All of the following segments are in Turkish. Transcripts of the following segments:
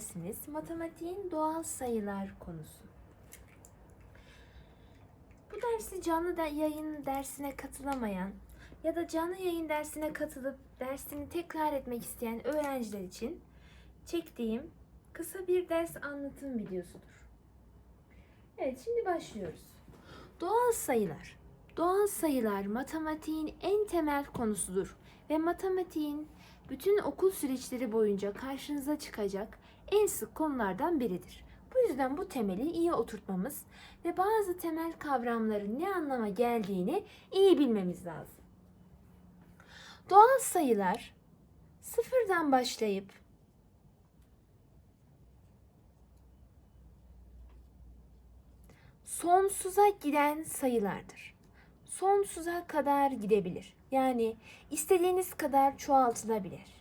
Dersimiz matematiğin doğal sayılar konusu. Bu dersi canlı da yayın dersine katılamayan ya da canlı yayın dersine katılıp dersini tekrar etmek isteyen öğrenciler için çektiğim kısa bir ders anlatım videosudur. Evet, şimdi başlıyoruz. Doğal sayılar. Doğal sayılar matematiğin en temel konusudur ve matematiğin bütün okul süreçleri boyunca karşınıza çıkacak en sık konulardan biridir. Bu yüzden bu temeli iyi oturtmamız ve bazı temel kavramların ne anlama geldiğini iyi bilmemiz lazım. Doğal sayılar sıfırdan başlayıp sonsuza giden sayılardır. Sonsuza kadar gidebilir. Yani istediğiniz kadar çoğaltılabilir.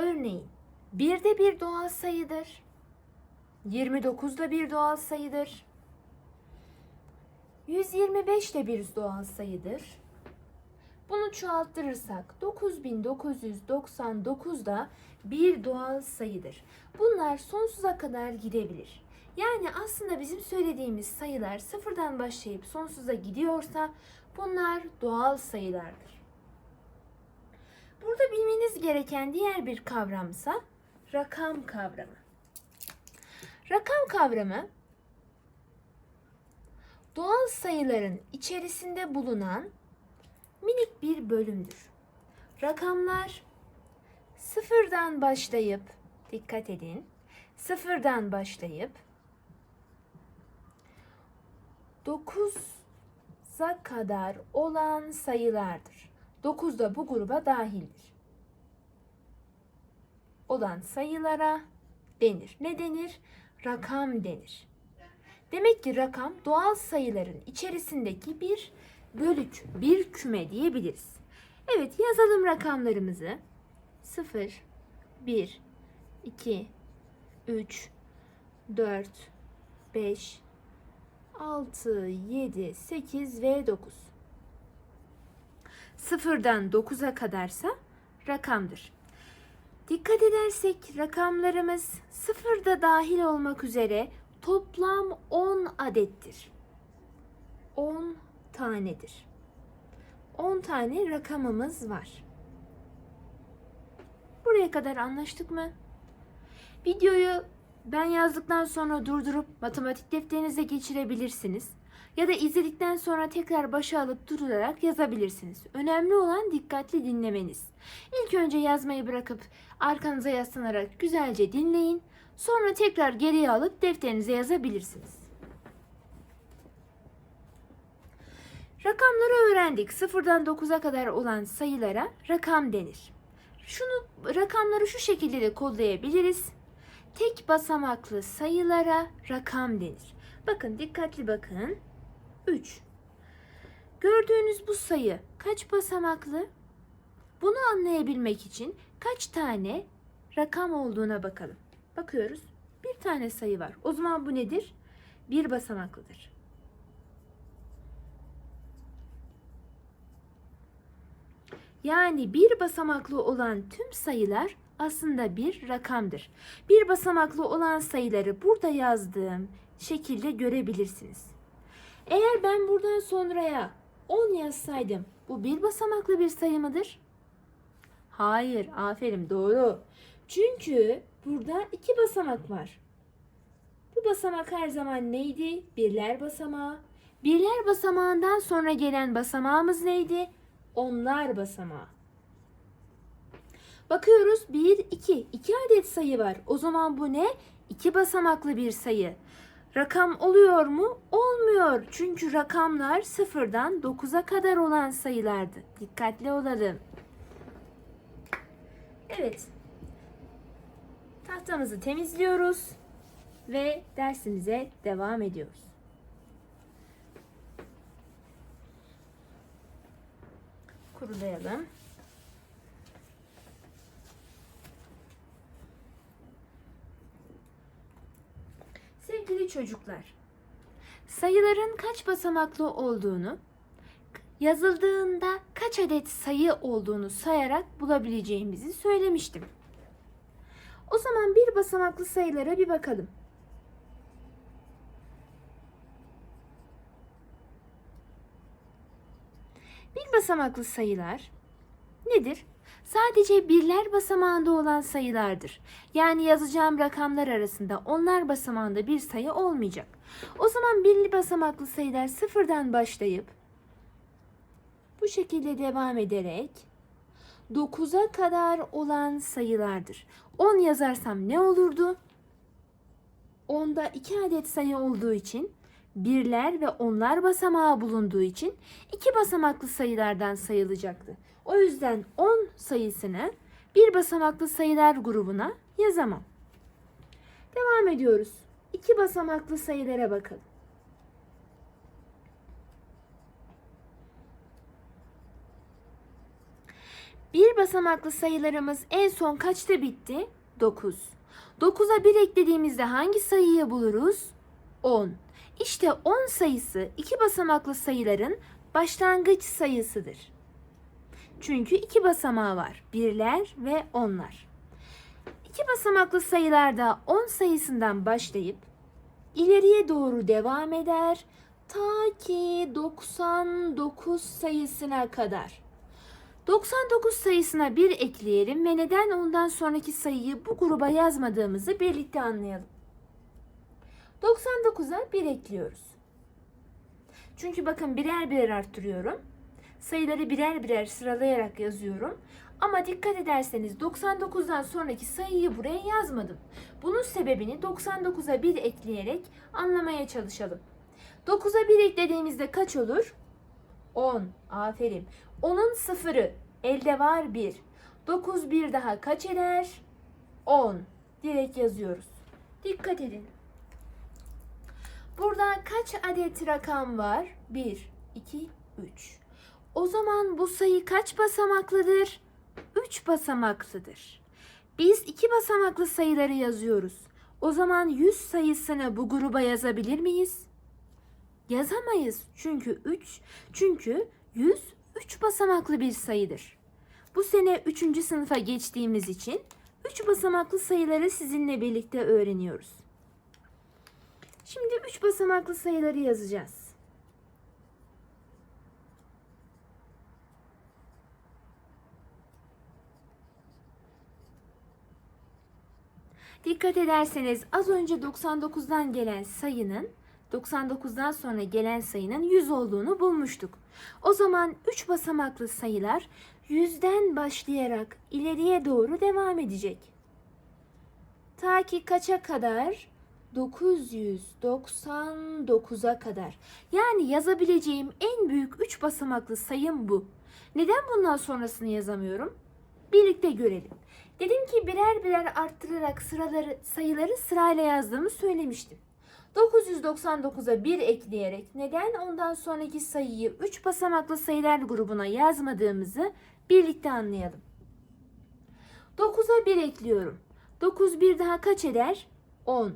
Örneğin 1 de bir doğal sayıdır. 29 da bir doğal sayıdır. 125 de bir doğal sayıdır. Bunu çoğalttırırsak 9999 da bir doğal sayıdır. Bunlar sonsuza kadar gidebilir. Yani aslında bizim söylediğimiz sayılar sıfırdan başlayıp sonsuza gidiyorsa bunlar doğal sayılardır. Burada bilmeniz gereken diğer bir kavramsa rakam kavramı. Rakam kavramı doğal sayıların içerisinde bulunan minik bir bölümdür. Rakamlar sıfırdan başlayıp dikkat edin. Sıfırdan başlayıp 9'a kadar olan sayılardır. 9 da bu gruba dahildir. Olan sayılara denir. Ne denir? Rakam denir. Demek ki rakam doğal sayıların içerisindeki bir bölük, bir küme diyebiliriz. Evet yazalım rakamlarımızı. 0, 1, 2, 3, 4, 5, 6, 7, 8 ve 9. Sıfırdan 9'a kadarsa rakamdır. Dikkat edersek rakamlarımız sıfırda dahil olmak üzere toplam 10 adettir. 10 tanedir. 10 tane rakamımız var. Buraya kadar anlaştık mı? Videoyu ben yazdıktan sonra durdurup matematik defterinize geçirebilirsiniz. Ya da izledikten sonra tekrar başa alıp durdurarak yazabilirsiniz. Önemli olan dikkatli dinlemeniz. İlk önce yazmayı bırakıp arkanıza yaslanarak güzelce dinleyin. Sonra tekrar geriye alıp defterinize yazabilirsiniz. Rakamları öğrendik. Sıfırdan 9'a kadar olan sayılara rakam denir. Şunu rakamları şu şekilde de kodlayabiliriz. Tek basamaklı sayılara rakam denir. Bakın dikkatli bakın. 3. Gördüğünüz bu sayı kaç basamaklı? Bunu anlayabilmek için kaç tane rakam olduğuna bakalım. Bakıyoruz. Bir tane sayı var. O zaman bu nedir? Bir basamaklıdır. Yani bir basamaklı olan tüm sayılar aslında bir rakamdır. Bir basamaklı olan sayıları burada yazdığım şekilde görebilirsiniz. Eğer ben buradan sonraya 10 yazsaydım bu bir basamaklı bir sayı mıdır? Hayır, aferin doğru. Çünkü burada iki basamak var. Bu basamak her zaman neydi? Birler basamağı. Birler basamağından sonra gelen basamağımız neydi? Onlar basamağı. Bakıyoruz 1, 2. 2 adet sayı var. O zaman bu ne? 2 basamaklı bir sayı. Rakam oluyor mu? Olmuyor. Çünkü rakamlar sıfırdan 9'a kadar olan sayılardı. Dikkatli olalım. Evet. Tahtamızı temizliyoruz ve dersimize devam ediyoruz. Kurulayalım. Sevgili çocuklar, sayıların kaç basamaklı olduğunu, yazıldığında kaç adet sayı olduğunu sayarak bulabileceğimizi söylemiştim. O zaman bir basamaklı sayılara bir bakalım. Bir basamaklı sayılar nedir? Sadece birler basamağında olan sayılardır. Yani yazacağım rakamlar arasında onlar basamağında bir sayı olmayacak. O zaman birli basamaklı sayılar sıfırdan başlayıp bu şekilde devam ederek 9'a kadar olan sayılardır. 10 yazarsam ne olurdu? 10'da 2 adet sayı olduğu için birler ve onlar basamağı bulunduğu için iki basamaklı sayılardan sayılacaktı. O yüzden 10 sayısını bir basamaklı sayılar grubuna yazamam. Devam ediyoruz. İki basamaklı sayılara bakalım. Bir basamaklı sayılarımız en son kaçta bitti? 9. 9'a 1 eklediğimizde hangi sayıyı buluruz? 10. İşte 10 sayısı iki basamaklı sayıların başlangıç sayısıdır. Çünkü iki basamağı var. Birler ve onlar. İki basamaklı sayılarda 10 sayısından başlayıp ileriye doğru devam eder ta ki 99 sayısına kadar. 99 sayısına 1 ekleyelim ve neden ondan sonraki sayıyı bu gruba yazmadığımızı birlikte anlayalım. 99'a 1 ekliyoruz. Çünkü bakın birer birer arttırıyorum. Sayıları birer birer sıralayarak yazıyorum. Ama dikkat ederseniz 99'dan sonraki sayıyı buraya yazmadım. Bunun sebebini 99'a 1 ekleyerek anlamaya çalışalım. 9'a 1 eklediğimizde kaç olur? 10. Aferin. 10'un sıfırı elde var 1. 9 bir daha kaç eder? 10. Direkt yazıyoruz. Dikkat edin. Burada kaç adet rakam var? 1, 2, 3. O zaman bu sayı kaç basamaklıdır? 3 basamaklıdır. Biz iki basamaklı sayıları yazıyoruz. O zaman 100 sayısını bu gruba yazabilir miyiz? Yazamayız. Çünkü 3 çünkü 100 3 basamaklı bir sayıdır. Bu sene 3. sınıfa geçtiğimiz için 3 basamaklı sayıları sizinle birlikte öğreniyoruz. Şimdi 3 basamaklı sayıları yazacağız. Dikkat ederseniz az önce 99'dan gelen sayının 99'dan sonra gelen sayının 100 olduğunu bulmuştuk. O zaman 3 basamaklı sayılar 100'den başlayarak ileriye doğru devam edecek. Ta ki kaça kadar? 999'a kadar. Yani yazabileceğim en büyük 3 basamaklı sayım bu. Neden bundan sonrasını yazamıyorum? Birlikte görelim. Dedim ki birer birer arttırarak sıraları sayıları sırayla yazdığımı söylemiştim. 999'a 1 ekleyerek neden ondan sonraki sayıyı 3 basamaklı sayılar grubuna yazmadığımızı birlikte anlayalım. 9'a 1 ekliyorum. 9 bir daha kaç eder? 10.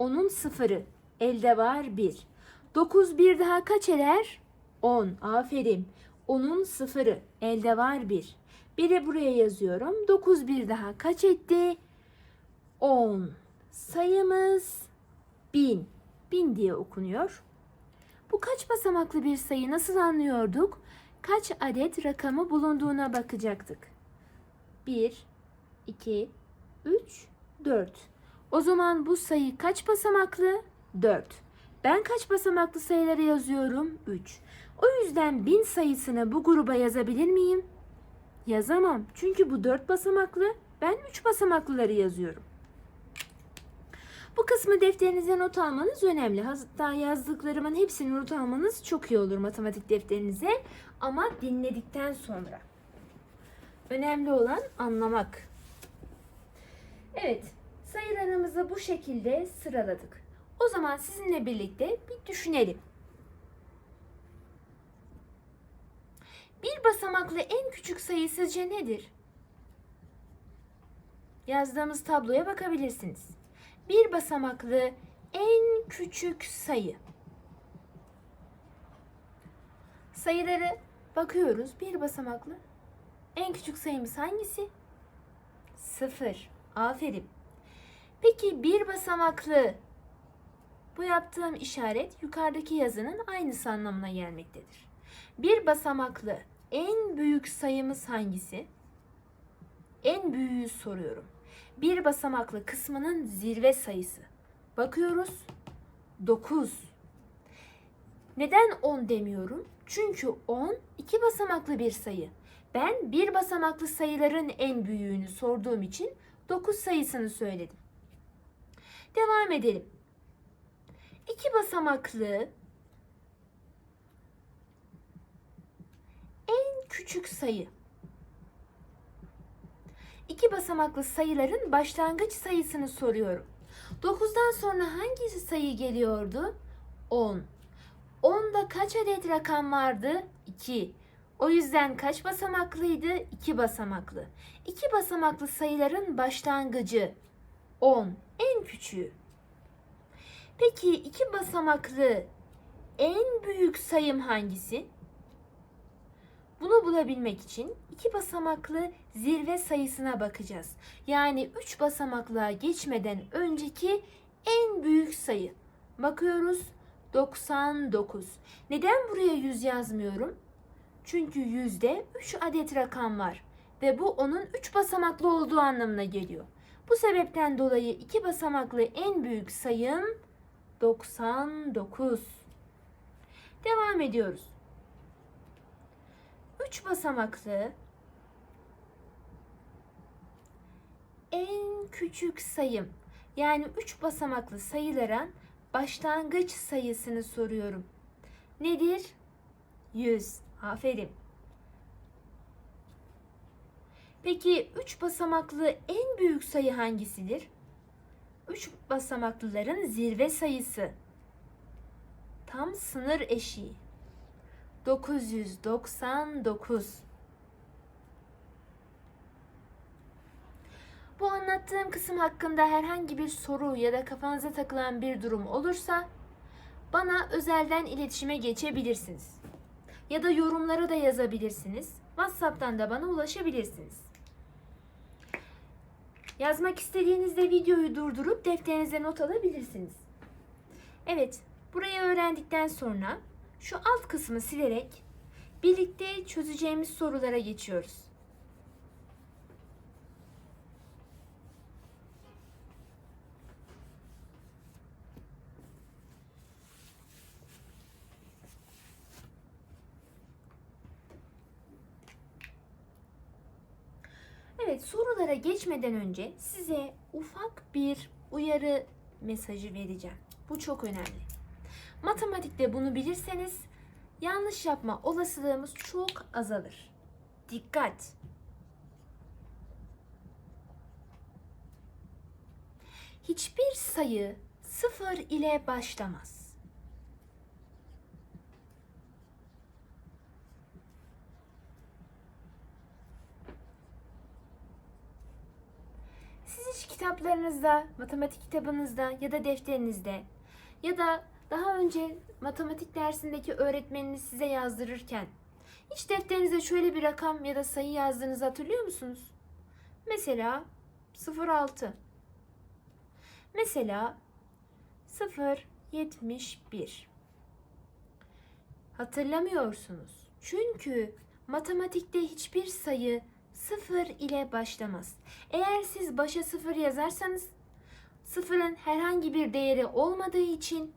10'un sıfırı. Elde var 1. 9 bir daha kaç eder? 10. Aferin. 10'un sıfırı. Elde var 1. 1'i buraya yazıyorum. 9 bir daha kaç etti? 10. Sayımız 1000. 1000 diye okunuyor. Bu kaç basamaklı bir sayı nasıl anlıyorduk? Kaç adet rakamı bulunduğuna bakacaktık. 1, 2, 3, 4. O zaman bu sayı kaç basamaklı? 4. Ben kaç basamaklı sayıları yazıyorum? 3. O yüzden 1000 sayısını bu gruba yazabilir miyim? Yazamam. Çünkü bu 4 basamaklı. Ben 3 basamaklıları yazıyorum. Bu kısmı defterinize not almanız önemli. Hatta yazdıklarımın hepsini not almanız çok iyi olur matematik defterinize. Ama dinledikten sonra. Önemli olan anlamak. Evet, sayılarımızı bu şekilde sıraladık. O zaman sizinle birlikte bir düşünelim. Bir basamaklı en küçük sayı sizce nedir? Yazdığımız tabloya bakabilirsiniz. Bir basamaklı en küçük sayı. Sayıları bakıyoruz. Bir basamaklı. En küçük sayımız hangisi? Sıfır. Aferin. Peki bir basamaklı bu yaptığım işaret yukarıdaki yazının aynısı anlamına gelmektedir. Bir basamaklı en büyük sayımız hangisi? En büyüğü soruyorum. Bir basamaklı kısmının zirve sayısı. Bakıyoruz. 9. Neden 10 demiyorum? Çünkü 10 iki basamaklı bir sayı. Ben bir basamaklı sayıların en büyüğünü sorduğum için 9 sayısını söyledim. Devam edelim. İki basamaklı en küçük sayı. İki basamaklı sayıların başlangıç sayısını soruyorum. 9'dan sonra hangi sayı geliyordu? 10. 10'da kaç adet rakam vardı? 2. O yüzden kaç basamaklıydı? 2 basamaklı. 2 basamaklı sayıların başlangıcı 10. En küçüğü. Peki iki basamaklı en büyük sayım hangisi? Bunu bulabilmek için iki basamaklı zirve sayısına bakacağız. Yani üç basamaklığa geçmeden önceki en büyük sayı. Bakıyoruz 99. Neden buraya 100 yazmıyorum? Çünkü yüzde 3 adet rakam var ve bu onun 3 basamaklı olduğu anlamına geliyor. Bu sebepten dolayı iki basamaklı en büyük sayım 99. Devam ediyoruz. 3 basamaklı en küçük sayım yani 3 basamaklı sayılara başlangıç sayısını soruyorum. Nedir? 100. Aferin. Peki 3 basamaklı en büyük sayı hangisidir? 3 basamaklıların zirve sayısı. Tam sınır eşiği. 999. Bu anlattığım kısım hakkında herhangi bir soru ya da kafanıza takılan bir durum olursa bana özelden iletişime geçebilirsiniz. Ya da yorumlara da yazabilirsiniz. WhatsApp'tan da bana ulaşabilirsiniz. Yazmak istediğinizde videoyu durdurup defterinize not alabilirsiniz. Evet, burayı öğrendikten sonra şu alt kısmı silerek birlikte çözeceğimiz sorulara geçiyoruz. Evet, sorulara geçmeden önce size ufak bir uyarı mesajı vereceğim. Bu çok önemli. Matematikte bunu bilirseniz yanlış yapma olasılığımız çok azalır. Dikkat! Hiçbir sayı sıfır ile başlamaz. Hiç kitaplarınızda, matematik kitabınızda ya da defterinizde ya da daha önce matematik dersindeki öğretmeniniz size yazdırırken hiç defterinize şöyle bir rakam ya da sayı yazdığınızı hatırlıyor musunuz? Mesela 06. Mesela 071. Hatırlamıyorsunuz. Çünkü matematikte hiçbir sayı sıfır ile başlamaz. Eğer siz başa sıfır yazarsanız sıfırın herhangi bir değeri olmadığı için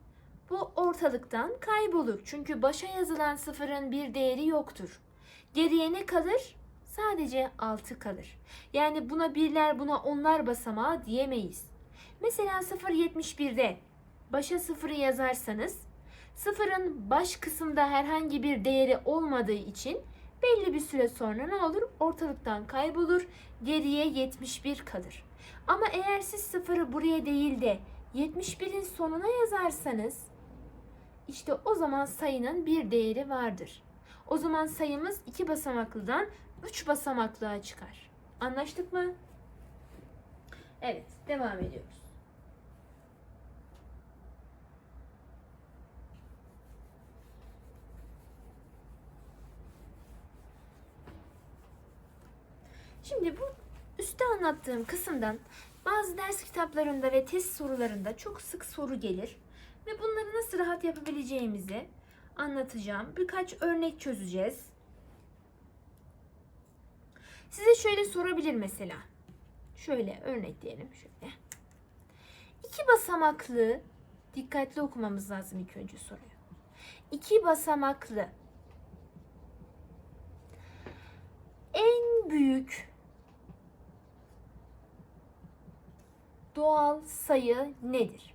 bu ortalıktan kaybolur. Çünkü başa yazılan sıfırın bir değeri yoktur. Geriye ne kalır? Sadece 6 kalır. Yani buna birler buna onlar basamağı diyemeyiz. Mesela 0.71'de başa sıfırı yazarsanız sıfırın baş kısımda herhangi bir değeri olmadığı için belli bir süre sonra ne olur? Ortalıktan kaybolur. Geriye 71 kalır. Ama eğer siz sıfırı buraya değil de 71'in sonuna yazarsanız işte o zaman sayının bir değeri vardır. O zaman sayımız iki basamaklıdan üç basamaklığa çıkar. Anlaştık mı? Evet, devam ediyoruz. Şimdi bu üstte anlattığım kısımdan bazı ders kitaplarında ve test sorularında çok sık soru gelir. Ve bunları nasıl rahat yapabileceğimizi anlatacağım. Birkaç örnek çözeceğiz. Size şöyle sorabilir mesela. Şöyle örnekleyelim şöyle. İki basamaklı dikkatli okumamız lazım ilk önce soruyu. İki basamaklı en büyük doğal sayı nedir?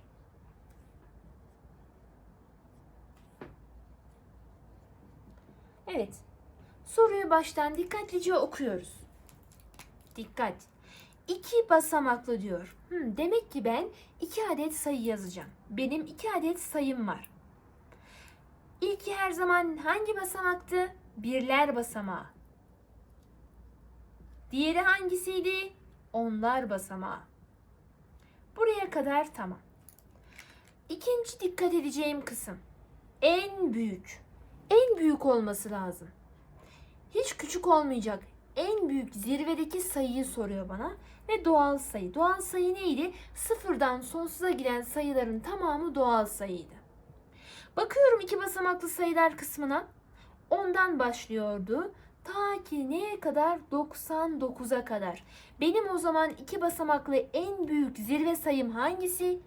Evet. Soruyu baştan dikkatlice okuyoruz. Dikkat. İki basamaklı diyor. Hmm, demek ki ben iki adet sayı yazacağım. Benim iki adet sayım var. İlki her zaman hangi basamaktı? Birler basamağı. Diğeri hangisiydi? Onlar basamağı. Buraya kadar tamam. İkinci dikkat edeceğim kısım. En büyük. En büyük olması lazım. Hiç küçük olmayacak. En büyük zirvedeki sayıyı soruyor bana ve doğal sayı. Doğal sayı neydi? Sıfırdan sonsuza giden sayıların tamamı doğal sayıydı. Bakıyorum iki basamaklı sayılar kısmına. Ondan başlıyordu. Ta ki neye kadar? 99'a kadar. Benim o zaman iki basamaklı en büyük zirve sayım hangisi?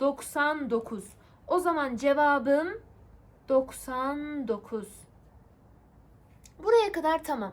99. O zaman cevabım 99. Buraya kadar tamam.